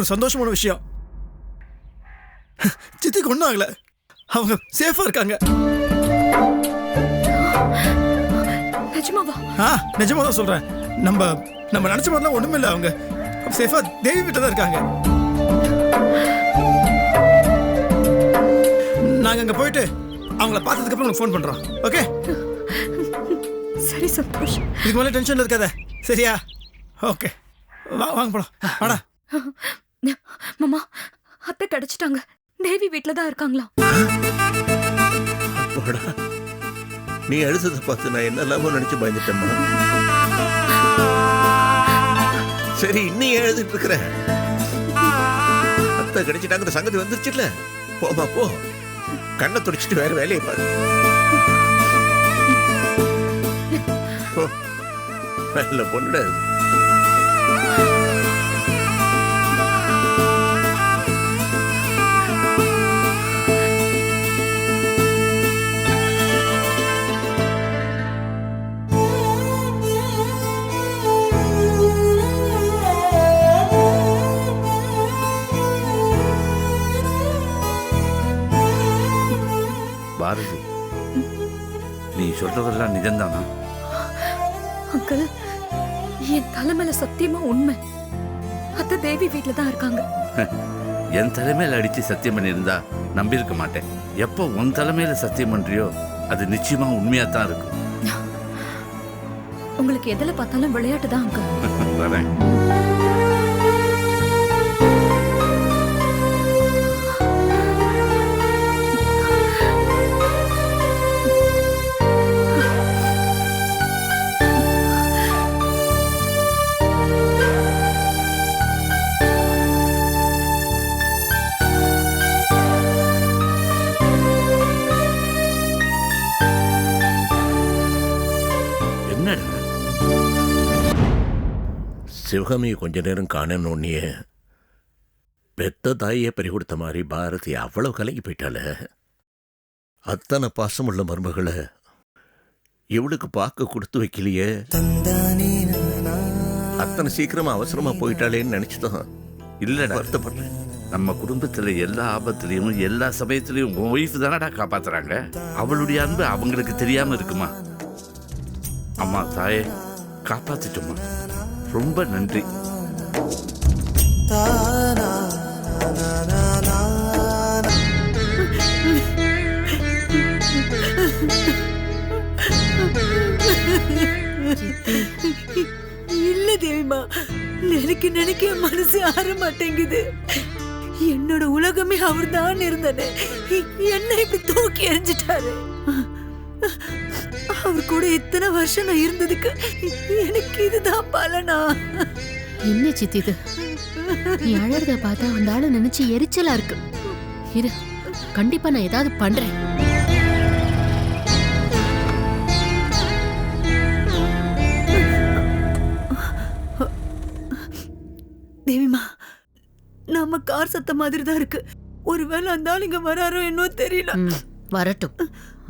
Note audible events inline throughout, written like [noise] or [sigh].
ஒரு சந்தோஷமான விஷயம். சித்திக்கு ஒன்றும் ஆகல. அவங்க சேஃபா இருக்காங்க. நிஜமாவா? ஆ நிஜமா தான் சொல்றேன். நம்ம நம்ம நினைச்ச மாதிரிலாம் ஒண்ணுமே இல்லை அவங்க. சேஃபா தேவி வீட்டில் தான் இருக்காங்க. நாங்க அங்க போயிட்டு அவங்கள பார்த்ததுக்கு அப்புறம் உங்களுக்கு ஃபோன் பண்றோம். ஓகே சரி சந்தோஷ் இதுக்கு மேலே டென்ஷன் இருக்காத. சரியா? ஓகே வா வாங்க போலாம். வாடா. மாமா அத்தை கிடைச்சிட்டாங்க. தேவி வீட்ல தான் இருக்காங்களா? நீ எழுதுறத பார்த்து நான் என்னெல்லாமோ நினைச்சு பயந்துட்டேம்மா. சரி இன்னும் எழுதிட்டு இருக்கிற? அத்தை கிடைச்சிட்டாங்கிற சங்கதி வந்துருச்சுல்ல? போமா போ. கண்ணை துடிச்சிட்டு வேற வேலையை பாரு. போ. நல்ல பாரதி. நீ சொல்றதெல்லாம் நிஜம்தானா? அங்கிள் என் தலைமையில சத்தியமா உண்மை. அத்தை தேவி வீட்ல தான் இருக்காங்க. [laughs] என் தலைமையில அடிச்சு சத்தியம் பண்ணியிருந்தா நம்பியிருக்க மாட்டேன். எப்போ உன் தலைமையில சத்தியம் பண்றியோ அது நிச்சயமா உண்மையா தான் இருக்கும். [laughs] உங்களுக்கு எதுல பார்த்தாலும் விளையாட்டு தான் அங்கிள். [laughs] வரேன். சிவகாமியை கொஞ்ச நேரம் காணணுன்னே பெத்த தாயை பறி கொடுத்த மாதிரி பாரதி அவ்வளவு கலங்கி போயிட்டால அத்தனை பாசமுள்ள மருமகளை இவளுக்கு பார்க்க கொடுத்து வைக்கலையே. அத்தனை சீக்கிரமா அவசரமா போயிட்டாளேன்னு நினைச்சுதான். இல்லடா வருத்தப்படுறேன் நம்ம குடும்பத்துல எல்லா ஆபத்துலயும் எல்லா சமயத்திலயும் உன் ஒய்ஃப் தானடா காப்பாத்துறாங்க? அவளுடைய அன்பு அவங்களுக்கு தெரியாம இருக்குமா? அம்மா தாயே காப்பாத்திட்டோமா? ரொம்ப நன்றி. இல்ல தேவிமா நினைக்க நினைக்க மனசு ஆற மாட்டேங்குது என்னோட உலகமே அவர் தான் இருந்தனே என்ன இப்படி தூக்கி எறிஞ்சிட்டாரு. அவர் கூட இத்தனை வருஷம் நான் இருந்ததுக்கு எனக்கு இதுதான் பலனா? என்ன சித்தி இது? நீ அழறத பார்த்தா அந்த ஆளை நினைச்சு எரிச்சலா இருக்கு. இரு கண்டிப்பா நான் ஏதாவது பண்றேன். தேவிமா நம்ம கார் சத்த மாதிரி தான் இருக்கு. ஒருவேளை அந்த ஆள் இங்க வராரோ என்னவோ தெரியல. வரட்டும்.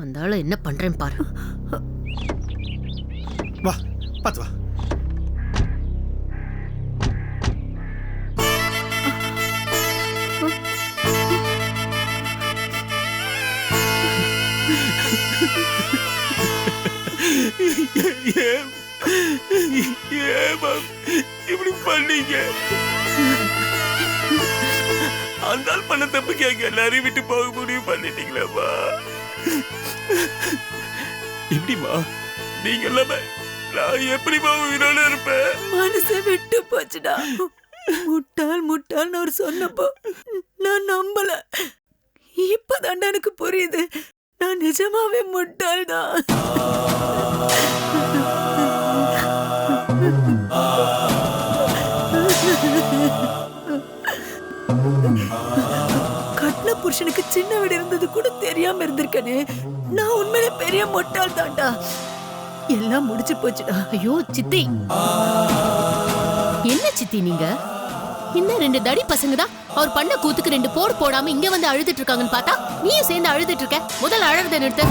அந்த ஆளை என்ன பண்றேன் பாரு. வா பார்த்து வா. ஏமா இப்படி பண்ணீங்க அந்த ஆள் பண்ண தப்பு கேங்க எல்லாரையும் விட்டு போக முடியும் பண்ணிட்டீங்களேம்மா. இப்படிமா நீங்க எல்லாமே நான் எப்படிமா உயிரோட இருப்பேன்? மனசை விட்டு போச்சுடா. முட்டாள் முட்டாள்னு அவர் சொன்னப்போ நான் நம்பல. இப்பதாண்டா எனக்கு புரியுது. நான் நிஜமாவே முட்டாள்டா. தான் கட்டின புருஷனுக்கு சின்ன வீடு இருந்தது கூட தெரியாம இருந்திருக்கனே. நான் உண்மையிலே பெரிய முட்டாள் தான்டா எல்லாம் முடிச்சு போச்சுடா ஐயோ சித்தி. என்ன சித்தி நீங்க? இன்னும் ரெண்டு தடி பசங்க தான்? அவர் பண்ண கூத்துக்கு ரெண்டு போர் போடாம இங்க வந்து அழுதுட்டு இருக்காங்கன்னு பார்த்தா நீயும் சேர்ந்து அழுதுட்டு இருக்க. முதல்ல அழறத நிறுத்து.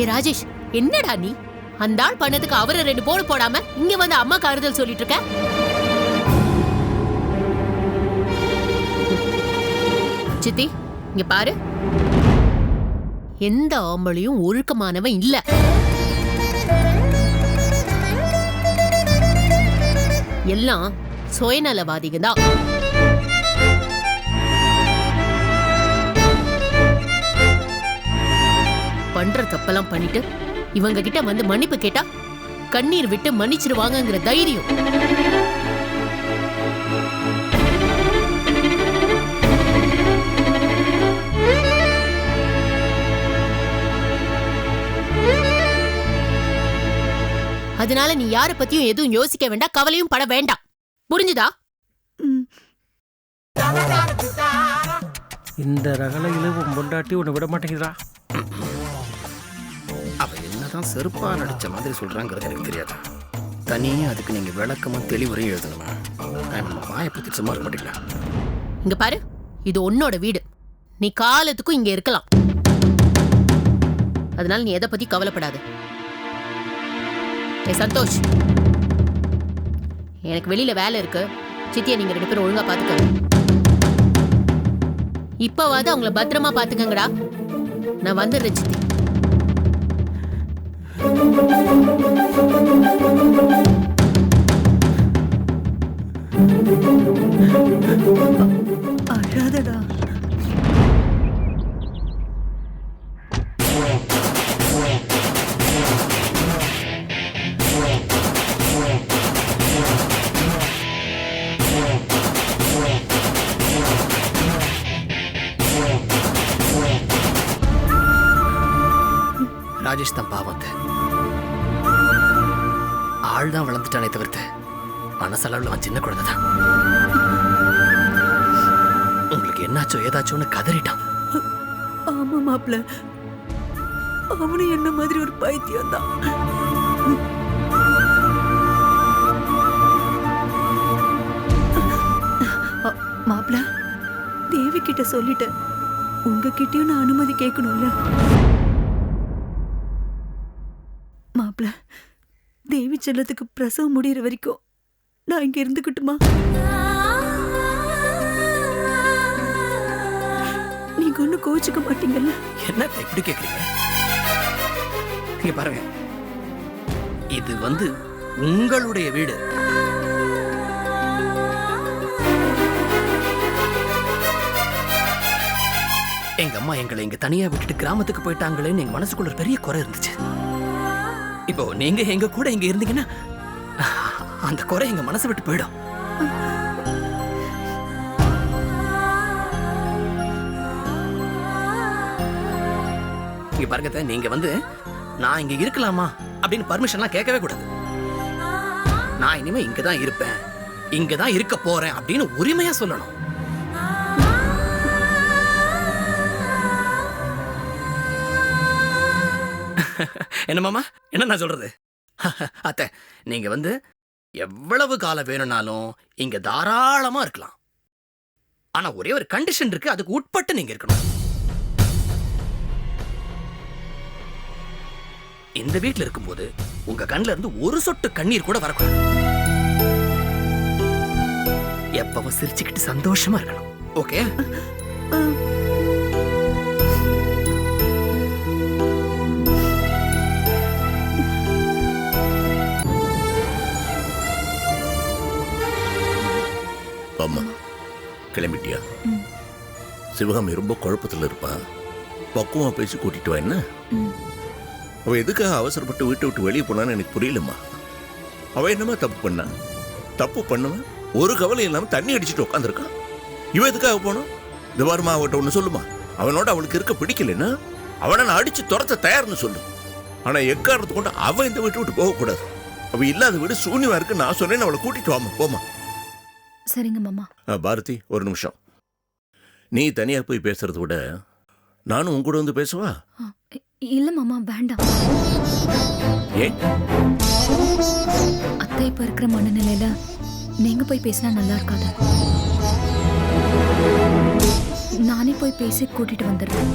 ஏ ராஜேஷ் என்னடா நீ? அந்த ஆள் பண்ணதுக்கு அவரை ரெண்டு போடு போடாம இங்க வந்து அம்மா கருதல் சொல்லிட்டு இருக்க? சித்தி இங்க பாரு. எந்த ஆம்பளையும் ஒழுக்கமானவன் இல்ல. எல்லாம் சுயநலவாதிகள் தான் பண்ற தப்பெல்லாம் பண்ணிட்டு இவங்க கிட்ட வந்து மன்னிப்பு கேட்டா கண்ணீர் விட்டு மன்னிச்சிருவாங்கங்கிற தைரியம். அதனால நீ யார பத்தியும் எதுவும் யோசிக்க வேண்டாம் கவலையும் பட வேண்டாம். புரிஞ்சுதா. இந்த ரகலையில உன் பொண்டாட்டி உன்னை விட மாட்டேங்குதுடா. அவ என்னதான் செருப்பா நடிச்ச மாதிரி சொல்றாங்கிறது எனக்கு தெரியாது? தனியே அதுக்கு நீங்க விளக்கமா தெளிவுரையும் எழுதணுமா? வாயை பத்தி சும்மா இருக்க மாட்டீங்களா இங்க பாரு இது உன்னோட வீடு. நீ காலத்துக்கும் இங்க இருக்கலாம். அதனால நீ எதை பத்தி கவலைப்படாத. ஏ சந்தோஷ். எனக்கு வெளியில வேலை இருக்கு. சித்தியை நீங்க ரெண்டு பேரும் ஒழுங்கா பாத்துக்கங்க. இப்பவாது அவங்கள பத்திரமா பாத்துக்கங்கடா. நான் வந்துடுறேன் சித்தி. அழாதடா. சுரேஷ் தான் பாவத்தை. ஆள் தான் வளர்ந்துட்டானே தவிர்த்து மனசளவில் அவன் சின்ன குழந்தை தான். உங்களுக்கு என்னாச்சோ ஏதாச்சோன்னு கதறிட்டான். ஆமா மாப்ள அவனும் என்ன மாதிரி ஒரு பைத்தியம் தான். மாப்ள தேவி கிட்ட சொல்லிட்டேன் உங்ககிட்டயும் நான் அனுமதி கேட்கணும்ல? தேவி செல்லத்துக்கு பிரசவம் முடியிற வரைக்கும் நான் இங்கே இருந்துக்கிட்டுமா? நீங்க ஒன்னும் கோச்சுக்க மாட்டீங்கல்ல? என்ன இப்படி கேக்குறீங்க? நீங்க பாருங்க. இது வந்து உங்களுடைய வீடு. எங்க அம்மா எங்களை இங்க தனியா விட்டுட்டு கிராமத்துக்கு போயிட்டாங்களேன்னு எங்க மனசுக்குள்ள பெரிய குறை இருந்துச்சு. இப்போ நீங்க எங்க கூட இங்க இருந்தீங்கன்னா அந்த குறை எங்க மனசை விட்டு போயிடும். இங்க பாருங்க நீங்க வந்து நான் இங்க இருக்கலாமா அப்படின்னு பர்மிஷன்லாம் கேட்கவே கூடாது. நான் இனிமே இங்க தான் இருப்பேன். இங்க தான் இருக்க போறேன் அப்படின்னு உரிமையா சொல்லணும். [laughs] என்ன மாமா? என்ன நான் சொல்றது? [laughs] அத்தை நீங்க வந்து எவ்வளவு காலம் வேணும்னாலும் இங்க தாராளமா இருக்கலாம். ஆனா ஒரே ஒரு கண்டிஷன் இருக்கு அதுக்கு உட்பட்டு நீங்க இருக்கணும். இந்த வீட்ல இருக்கும்போது உங்க கண்ணுல இருந்து ஒரு சொட்டு கண்ணீர் கூட வரக்கூடாது. எப்பவும் சிரிச்சுக்கிட்டு சந்தோஷமா இருக்கணும். ஓகே? கிளம்பிட்டியா? சிவகாமி ரொம்ப குழப்பத்தில் இருப்பா. பக்குவம் பேசி கூட்டிட்டு வா என்ன? அவ எதுக்காக அவசரப்பட்டு வீட்டை விட்டு வெளியே போனான்னு எனக்கு புரியலம்மா. அவ என்னமா தப்பு பண்ணா? தப்பு பண்ணுவேன் ஒரு கவலை இல்லாமல் தண்ணி அடிச்சுட்டு உட்காந்துருக்கான் இவன் எதுக்காக போனோம் இந்த அவட்ட ஒன்று சொல்லுமா அவனோட அவளுக்கு இருக்க பிடிக்கலன்னா அவனை நான் அடிச்சு துரத்த தயார்னு சொல்லு. ஆனா எக்காரணத்து கொண்டு அவன் இந்த வீட்டை விட்டு போகக்கூடாது. அவள் இல்லாத வீடு சூன்யமா இருக்குன்னு நான் சொன்னேன்னு அவளை கூட்டிட்டு வாமா போமா சரிங்க மாமா. பாரதி ஒரு நிமிஷம். நீ தனியா போய் பேசுறத விட நானும் உன் கூட வந்து பேசவா? இல்ல மாமா வேண்டாம். ஏன்? அத்தை இப்ப இருக்கிற மனநிலையில நீங்க போய் பேசினா நல்லா இருக்காது. நானே போய் பேசி கூட்டிட்டு வந்துடுறேன்.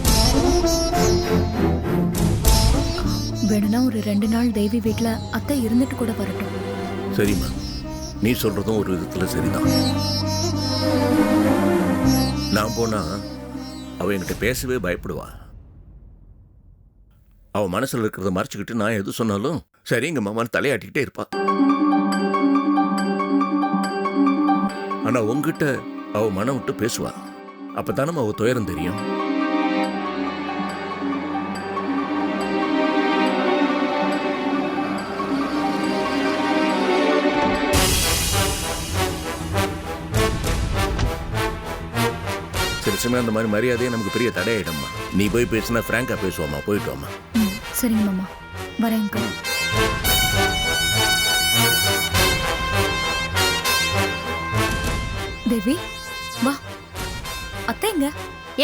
வேணும்னா ஒரு ரெண்டு நாள் தேவி வீட்ல அத்தை இருந்துட்டு கூட வரட்டும். சரிம்மா. நீ சொல்றதும் ஒரு விதத்துல சரிதான். நான் போனா அவ என்கிட்ட பேசவே பயப்படுவா. அவ மனசுல இருக்கிறத மறைச்சுக்கிட்டு நான் எது சொன்னாலும் சரிங்க மாமான்னு தலையாட்டிக்கிட்டே இருப்பா. ஆனா உங்ககிட்ட அவ மனம் விட்டு பேசுவா. அப்பதானே அவ துயரம் தெரியும். சமயம் அந்த மாதிரி மரியாதையே நமக்கு பெரிய தடையிடம்மா நீ போய் பேசினா ஃப்ராங்கா பேசுவாமா போயிட்டு வாம்மா. ம் சரிங்க மாமா. வரேன் தேவி வா. அத்தை எங்க?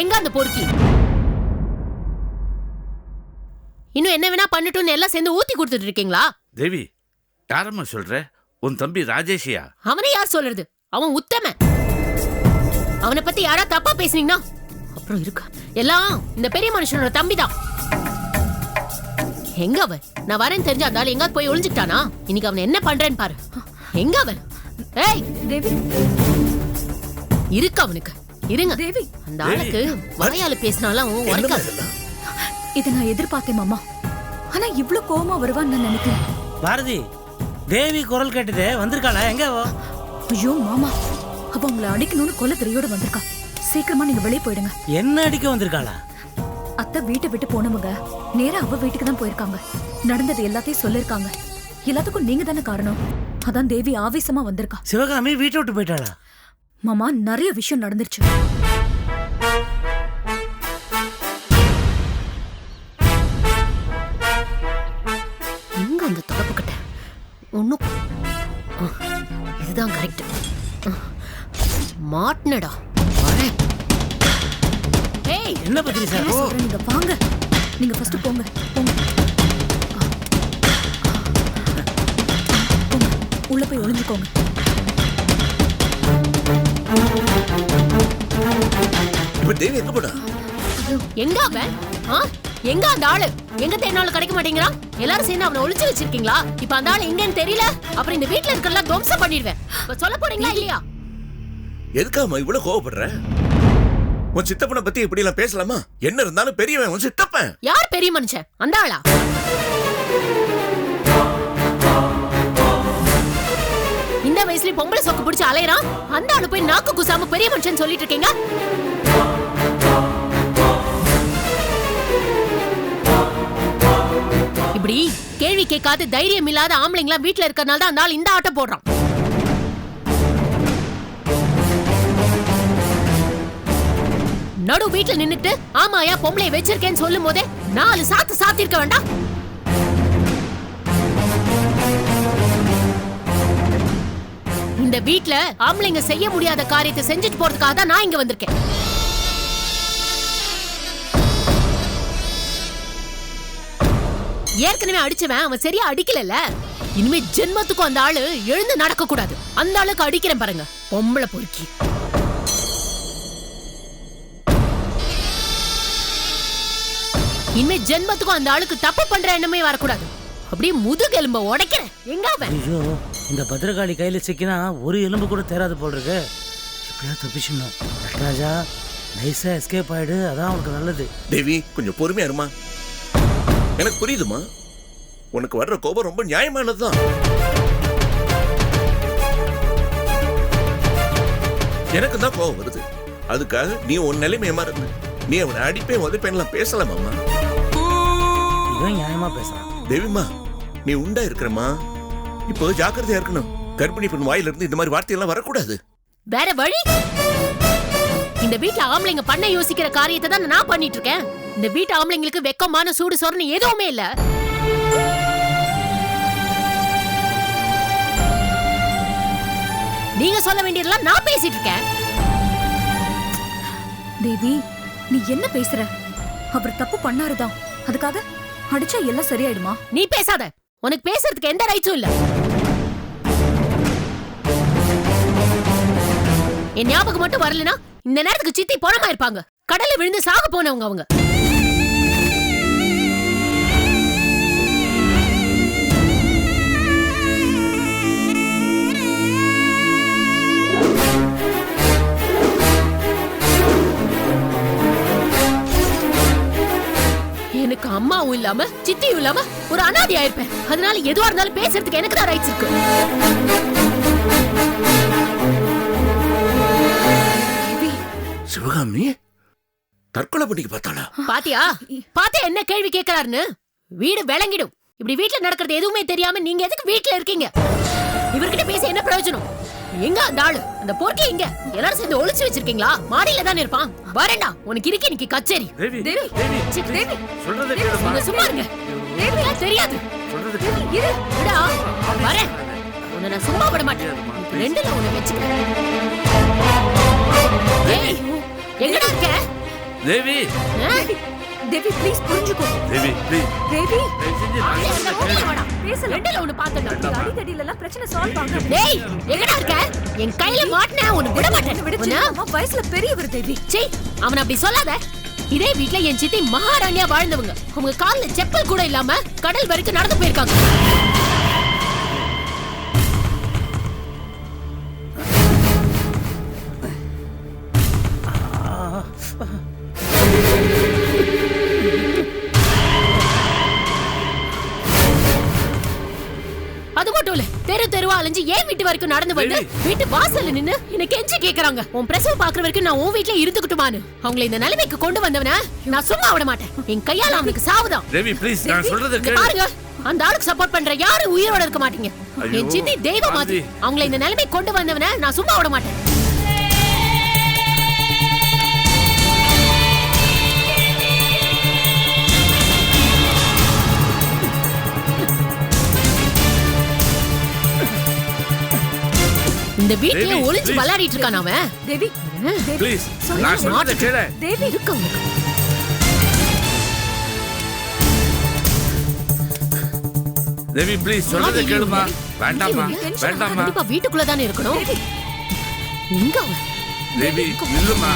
எங்க அந்த பொறுக்கி? இன்னும் என்ன வேணா பண்ணட்டும்னு எல்லாம் சேர்ந்து ஊத்தி கொடுத்துட்டு இருக்கீங்களா? தேவி யாரம்மா சொல்ற? உன் தம்பி ராஜேஷியா? அவனை யார் சொல்றது? அவன் உத்தம அவனை பத்தி யாரா தப்பா பேசுனீங்கன்னா? அப்புறம் இருக்கா. எல்லாம் இந்த பெரிய மனுஷனோட தம்பி தான் எங்க அவன்? நான் வரேன்னு தெரிஞ்ச அந்த ஆள் எங்க போய் ஒளிஞ்சுக்கிட்டானா? இன்னைக்கு அவன் என்ன பண்றேன்னு பாரு. எங்க அவன்? ஏய்! தேவி. இருக்கு அவனுக்கு. இருங்க. தேவி. அந்த ஆளுக்கு வாயால பேசினாலும் உரைக்காது? இதை நான் எதிர்பார்த்தேன் மாமா. ஆனா இவ்ளோ கோவமா வருவான்னு நான் நினைக்கல பாரதி தேவி குரல் கேட்டதே வந்திருக்காளா? எங்க? ஐயோ மாமா. அவ உங்களை அடிக்கணும்னு கொல்ல தெரியோட வந்திருக்கா. சீக்கிரமா நீங்க வெளியே போயிடுங்க. என்ன அடிக்க வந்திருக்காளா? அத்தை வீட்டை விட்டு போனவங்க நேரா அவ வீட்டுக்கு தான் போயிருக்காங்க. நடந்தது எல்லாத்தையும் சொல்லிருக்காங்க எல்லாத்துக்கும் நீங்க தானே காரணம். அதான் தேவி ஆவேசமா வந்திருக்கா. சிவகாமி வீட்டை விட்டு போயிட்டாளா? மாமா நிறைய விஷயம் நடந்துருச்சு. எங்க அந்த தொடப்பு கட்ட ஒன்னும் இதுதான் கரெக்ட் மாட்டினடா என்ன பத்திரி சார்? நீங்க வாங்க. நீங்க ஃபர்ஸ்ட் போங்க போங்க. போங்க உள்ள போய் ஒளிஞ்சுக்கோங்க. இப்ப தேவி எங்க போடா எங்க அவன்? ஆ? எங்க அந்த ஆளு? எங்க தேடினாலும் கிடைக்க மாட்டேங்கிறான். எல்லாரும் சேர்ந்து அவனை ஒளிச்சு வச்சிருக்கீங்களா? இப்ப அந்த ஆளு எங்கன்னு தெரியல. அப்புறம் இந்த வீட்ல இருக்கலாம் துவம்சம் பண்ணிடுவேன். இப்ப சொல்ல போறீங்களா இல்லையா? எதுக்காம்மா இவ்வளவு கோவப்படுற? உன் சித்தப்பனை பத்தி இப்படி எல்லாம் பேசலாமா? என்ன இருந்தாலும் பெரியவன் உன் சித்தப்பன். யார் பெரிய மனுஷன்? அந்த ஆளா? இந்த வயசுல பொம்பளை சொக்கு பிடிச்சு அலையறான். அந்த ஆளு போய் நாக்கு குசாம பெரிய மனுஷன் சொல்லிட்டு இருக்கீங்க? இப்படி கேள்வி கேட்காத தைரியம் இல்லாத ஆம்பளைங்களா வீட்டுல இருக்கறனால தான் அந்த ஆள் இந்த ஆட்டம் போடுறான். நடு வீட்டுல நின்னுட்டு ஆமாயா பொம்பளை வச்சிருக்கேன்னு சொல்லும் போதே நாலு சாத்து சாத்திருக்க வேண்டாம். இந்த வீட்ல ஆம்பளைங்க செய்ய முடியாத காரியத்தை செஞ்சுட்டு போறதுக்காக தான் நான் இங்க வந்திருக்கேன். ஏற்கனவே அடிச்சவன் அவன் சரியா அடிக்கலல்ல. இனிமே ஜென்மத்துக்கும் அந்த ஆளு எழுந்து நடக்க கூடாது அந்த ஆளுக்கு அடிக்கிறேன் பாருங்க. பொம்பளை பொறுக்கி. இனிமே ஜென்மத்துக்கும் அந்த ஆளுக்கு தப்பு பண்ற எண்ணமே வரக்கூடாது. அப்படியே முதுகெலும்ப உடைக்கிறேன். எங்க அவன்? ஐயோ இந்த பத்திரகாளி கையில சிக்கினா ஒரு எலும்பு கூட தேராது போல் இருக்கு எப்படியா தப்பிச்சிடணும்? ராஜா நைஸா எஸ்கேப் ஆயிடு அதான் உனக்கு நல்லது. தேவி கொஞ்சம் பொறுமையா இருமா. எனக்கு புரியுதுமா? உனக்கு வர்ற கோபம் ரொம்ப நியாயமானதுதான். எனக்கு தான் கோபம் வருது. அதுக்காக நீ உன் நிலைமைய மறந்து நீ அவனை அடிப்பேன் உதைப்பேன்லாம் பேசலாமாம்மா இவன் நியாயமா பேசுறான். தேவிம்மா நீ உண்டா இருக்கிறம்மா? இப்போ ஜாக்கிரதையா இருக்கணும். கர்ப்பிணி பெண் வாயில இருந்து இந்த மாதிரி வார்த்தையெல்லாம் வரக்கூடாது. வேற வழி? இந்த வீட்ல ஆம்பளைங்க பண்ண யோசிக்கிற காரியத்தை தான் நான் பண்ணிட்டு இருக்கேன் இந்த வீட்டு ஆம்பளைங்களுக்கு வெக்கமான சூடு சொரணை எதுவுமே இல்ல. நீங்க சொல்ல வேண்டியதெல்லாம் நான் பேசிட்டு இருக்கேன் தேவி நீ என்ன பேசுற? அவர் தப்பு பண்ணாருதான். அதுக்காக அடிச்சா எல்லாம் சரியாயிடுமா? நீ பேசாத. உனக்கு பேசுறதுக்கு எந்த ரைட்ஸும் இல்ல. என் ஞாபகம் மட்டும் வரலனா இந்த நேரத்துக்கு சித்தி பணமா இருப்பாங்க. கடல்ல விழுந்து சாக போனவங்க அவங்க. அம்மாவும் இல்லாம சித்தியும் இல்லாம ஒரு அனாதை ஆயிருப்பேன் அதனால எதுவா இருந்தாலும் பேசுறதுக்கு எனக்கு தான் ரைட்ஸ் இருக்கு. சிவகாமி தற்கொலை பண்ணிக்க பார்த்தாளா? பாத்தியா? பாத்தியா என்ன கேள்வி கேக்குறாருன்னு? வீடு விளங்கிடும். இப்படி வீட்ல நடக்கிறது எதுவுமே தெரியாம நீங்க எதுக்கு வீட்ல இருக்கீங்க? இவர்கிட்ட பேசி என்ன பிரயோஜனம்? எங்க அந்த ஆளு? அந்த பொறுக்கி எங்க? எல்லாரும் சேர்ந்து ஒளிச்சு வச்சிருக்கீங்களா? மாடியில தானே இருப்பான். வரேன்டா. உனக்கு இருக்கு இன்னைக்கு கச்சேரி. தேவி தேவி, தேவி சி, தேவி, சொல்றதை கேளுமா நீங்க சும்மா இருங்க. தேவியா தெரியாது. சொல்றதை தேவி, இரு. விடா. வரேன். உன்னை நான் சும்மா விட மாட்டேன். இப்ப ரெண்டுல உன்னை வச்சுக்கிறேன். ஏய், எங்கடா இருக்க? தேவி. ஆ? தேவி ப்ளீஸ் புரிஞ்சுக்கோ தேவி ப்ளீஸ் தேவி. பேசலாம். ரெண்டுல ஒண்ணு பாத்துடலாம். அடிதடியில எல்லாம் பிரச்சனை சால்வ் ஆக டேய் எங்கடா இருக்க? என் கையில மாட்டின உன்னை விட மாட்டேன் விடுச்சு அம்மா வயசுல பெரியவர் தேவி. சீ அவன் அப்படி சொல்லாத. இதே வீட்ல என் சித்தி மகாராணியா வாழ்ந்தவங்க. அவங்க கால்ல செப்பல் கூட இல்லாம கடல் வரைக்கும் நடந்து போயிருக்காங்க. அலைஞ்சு ஏன் வீட்டு வரைக்கும் நடந்து வந்து வீட்டு வாசல்ல நின்னு என்ன கெஞ்சி கேக்குறாங்க. உன் பிரசவம் பாக்குற வரைக்கும் நான் உன் வீட்ல இருந்துக்கிட்டுமான்னு. அவங்களை இந்த நிலைமைக்கு கொண்டு வந்தவன நான் சும்மா விட மாட்டேன். என் கையால அவனுக்கு சாவுதான். தேவி ப்ளீஸ் நான் சொல்றதை பாருங்க. அந்த ஆளுக்கு சப்போர்ட் பண்ற யாரும் உயிரோட இருக்க மாட்டீங்க. என் சித்தி தெய்வ மாதிரி. அவங்களை இந்த நிலைமை கொண்டு வந்தவன நான் சும்மா விட மாட்டேன். இந்த வீட்லயே தேவி, ஒளிஞ்சு please. விளையாடிட்டு இருக்கான் அவன்? தேவி ப்ளீஸ். நான் சொல்றதை கேளு. தேவி இருக்கு அவனுக்கு தேவி ப்ளீஸ் சொல்றதை ஆதி, கேளுமா? tension வேண்டாம்மா கண்டிப்பா வீட்டுக்குள்ள தானே இருக்கணும் எங்க அவன்? தேவி இல்லம்மா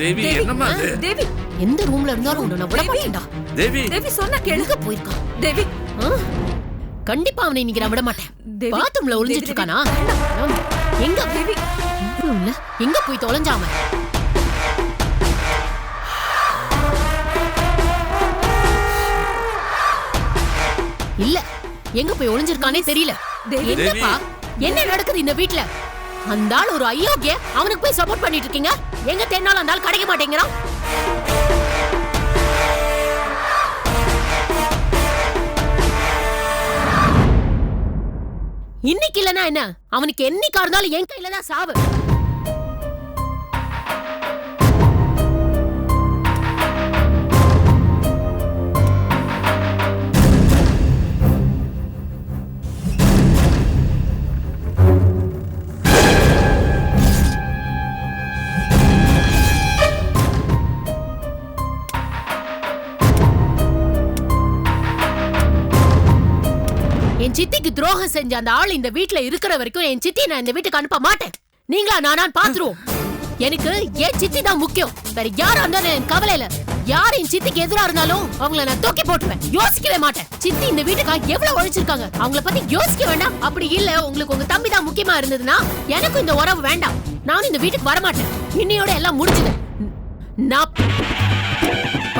தேவி என்னம்மா அது? தேவி எந்த ரூம்ல இருந்தாலும் உன்னை நான் விட மாட்டேன்டா தேவி. தேவி சொன்னா கேளு. எங்க போயிருக்கான் தேவி? கண்டிப்பா அவனை இன்னைக்கு நான் விட மாட்டேன் பாத்ரூம்ல ஒளிஞ்சிட்டு இருக்கானா. எங்க? தேவி. எங்க போய் தொலைஞ்சாம? இல்ல. எங்க போய் ஒளிஞ்சிருக்கானே தெரியல. என்னப்பா என்ன நடக்குது இந்த வீட்ல? அந்த ஆள் ஒரு அயோக்கிய அவனுக்கு போய் சப்போர்ட் பண்ணிட்டு இருக்கீங்க எங்க தென்னாலும் அந்த ஆள் கிடைக்க மாட்டேங்கிறான். இன்னைக்கு இல்லனா என்ன? அவனுக்கு என்னைக்கா இருந்தாலும் என் கையில தான் சாவு. என் சித்திக்கு துரோகம் செஞ்ச அந்த ஆள் இந்த வீட்ல இருக்கிற வரைக்கும் என் சித்தி நான் இந்த வீட்டுக்கு அனுப்ப மாட்டேன். நீங்களா நானான் பாத்துருவோம். எனக்கு என் சித்தி தான் முக்கியம். வேற யாரா இருந்தாலும் எனக்கு கவலை இல்ல யார் என் சித்திக்கு எதிரா இருந்தாலும் அவங்கள நான் தூக்கி போட்டுருவேன். யோசிக்கவே மாட்டேன். சித்தி இந்த வீட்டுக்காக எவ்வளவு உழைச்சிருக்காங்க? அவங்கள பத்தி யோசிக்க வேண்டாம். அப்படி இல்ல உங்களுக்கு உங்க தம்பி தான் முக்கியமா இருந்ததுன்னா எனக்கும் இந்த உறவு வேண்டாம். நானும் இந்த வீட்டுக்கு வர மாட்டேன் இன்னையோட எல்லாம் முடிஞ்சது. நான்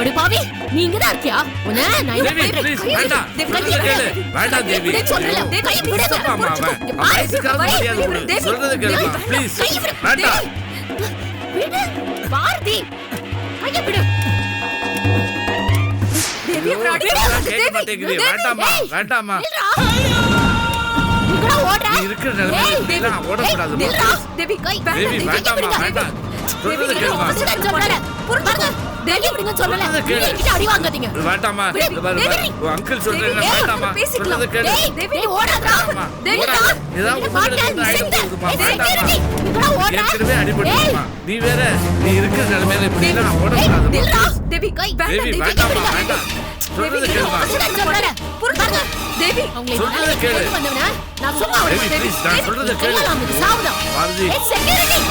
படி பாவி நீ இங்க தான் இருக்கியா உன்னை நான் தேவி. ப்ளீஸ். வேண்டாம் சொல்றதை. கேளு வேண்டாம் தேவி. கை விடு. அவன். மரியாதை. கொடு. சொல்றதை வேண்டாம். ப்ளீஸ் கை விடு. வேண்டாம் விடு. பாரதி கையை விடு தேவி அடி இதெல்லாம் கேட்க மாட்டேங்குது வேண்டாம்மா வேண்டாம்மா இருக்கிற நிலைமையில தேவி, கை தேவி வேண்டாம்மா. வேண்டாம் சொல்றதை கேளுமா கையை விடுங்க சொல்லல. நீங்க என்கிட்ட அடி வாங்காதீங்க. அங்கிள் சொல்றேன் பேசிக்கலாம். டேய், டேய், ஓடாதடா. டேய், ஓடுற? ஏற்கனவே அடிபட்டுருக்குமா ஏய், நீ வேற நீ இருக்கிற நிலைமையில இப்படி இல்ல நான். தேவி கை வேண்டாம் தேவி. வேண்டாம். சொல்றதை தேவி, கேளுமா. அவங்களை சொல்றதை கேளு. நான் சும்மா தேவி சொல்றதை கேளு. பாரதி. ஏய்,